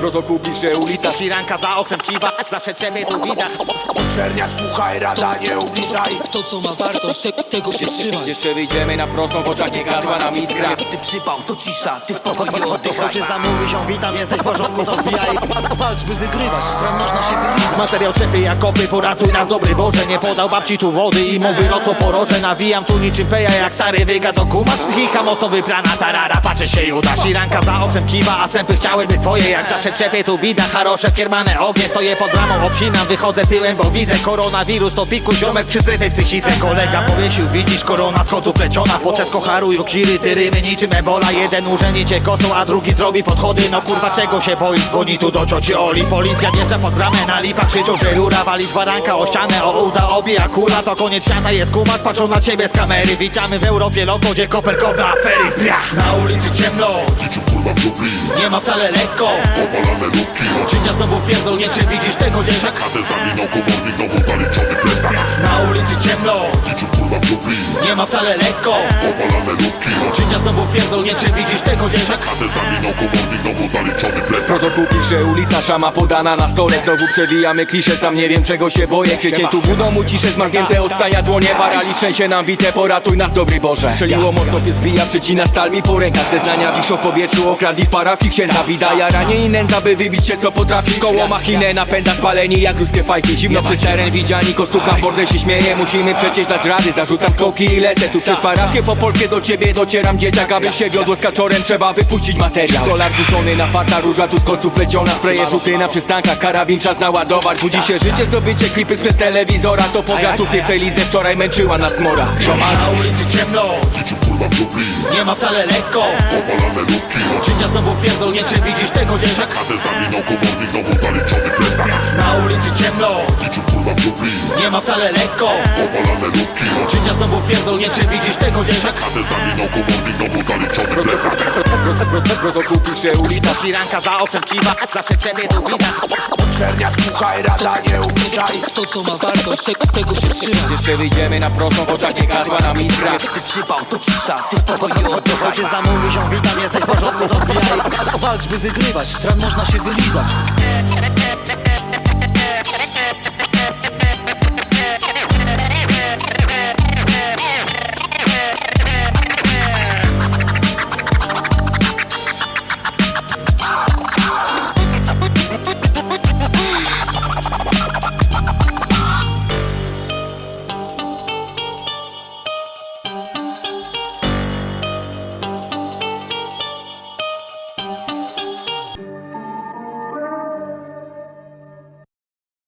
Protoku pisze ulica, firanka za oknem kiwa Zawsze ciebie tu widać. Czernia, słuchaj, rada, nie ubliżaj. To co ma wartość, te, tego się trzymaj. Jeszcze wyjdziemy na prostą, w oczach nie gasła nam iskra. Ty przypał, to cisza, ty spokojnie oddychaj. Ojczyzna mówi się, witam, jesteś w porządku, to wbijaj. Walcz by wygrywać, z ran można się wylizać Materiał czepy jak kopy, poratuj nas dobry Boże Nie podał babci tu wody i mu wyrosło poroże. Nawijam tu niczym peja jak stary wyga do kuma Psychika mocno wyprana, tarara, patrzę się i uda Siranka za oknem kiwa, a sępy chciały być twoje Jak zawsze czepie tu bida, harosze, kiermane ognie Stoję pod bramą, obcinam, wychodzę tyłem, bo widzę Koronawirus. To piku ziomek przy zrytej psychice. Kolega powiesił, widzisz, korona kocu pleciona Podczas kocharu juksiry, ty rymy niczym ebola. Jeden urzędzi cię kosą, a drugi zrobi podchody. No kurwa czego się boi, dzwoni tu do cioci Oli. Policja wjeżdża pod bramę, na lipa krzyczą, że rura Walić baranka o ścianę, o uda obija kula To koniec świata. Jest kumacz, patrzą na ciebie z kamery. Witamy w Europie, loko, gdzie koperkowe afery. Brach, na ulicy ciemno, nie ma wcale lekko Opalane lubki Czynia znowu w pierdol, nie przewidzisz tego dzieciak Te zawinął komornik, znowu zaliczony plecak Na ulicy ciemno, nie ma wcale lekko. Opalane lubki Czynia znowu w pierdol, nie przewidzisz tego dzieciak Te zawinął komornik, znowu zaliczony plecak. Protokół pisze ulica, szama podana na stole. Znowu przewijamy klisze, sam nie wiem czego się boję. Kwiecie tu budą mu ciszę, zmarznięte odstaja dłonie. Paraliż trzęsie nam bite, poratuj nas dobry Boże. Strzeliło mocno, pies zbija, przecina stal mi po rękach. Zeznania wiszą w powietrzu, okradli parafii księdza Wida jaranie i nędza, by wybić się co potrafi. Koło machinę napędza spaleni jak ruskie fajki. Zimno przez teren, widziani kostucha, w mordę się śmieje. Musimy przecież dać rady, zarzucam skoki i lecę Tu przez parafię po polskie do ciebie docieram dzieciak Aby się wiodło z kaczorem, trzeba wypuścić materiał. Dolar rzucony na farta, róża tu z końców pleciona Spreje rzuty na przystankach, karabin czas naładować Budzi się życie, zdobycie klipy przez telewizora To powiat tu pierwszej lidze wczoraj męczyła nas mora. Zioma Na ulicy ciemno, nie ma wcale lekko. Opalane lubki Czynia znowu w pierdol, nie przewidzisz tego dzieciak Te zawinął komornik, znowu zaliczony plecak Na ulicy ciemno, nie ma wcale lekko. Opalane lubki Czynia znowu w pierdol, nie przewidzisz tego dzieciak. Te zawinął komornik, znowu zaliczony plecak Protokół pisze ulica Firanka za oknem kiwa, zawsze ciebie tu widać Czernia, słuchaj, rada, nie ubliżaj. To co ma wartość, te, tego się trzymaj Jeszcze wyjdziemy na prostą, w oczach nie gasła nam iskra Ty przypał, to cisza, ty spokojnie oddychaj. Ojczyzna mówi się, witam, jesteś w porządku, to wbijaj. Walcz by wygrywać, z ran można się wylizać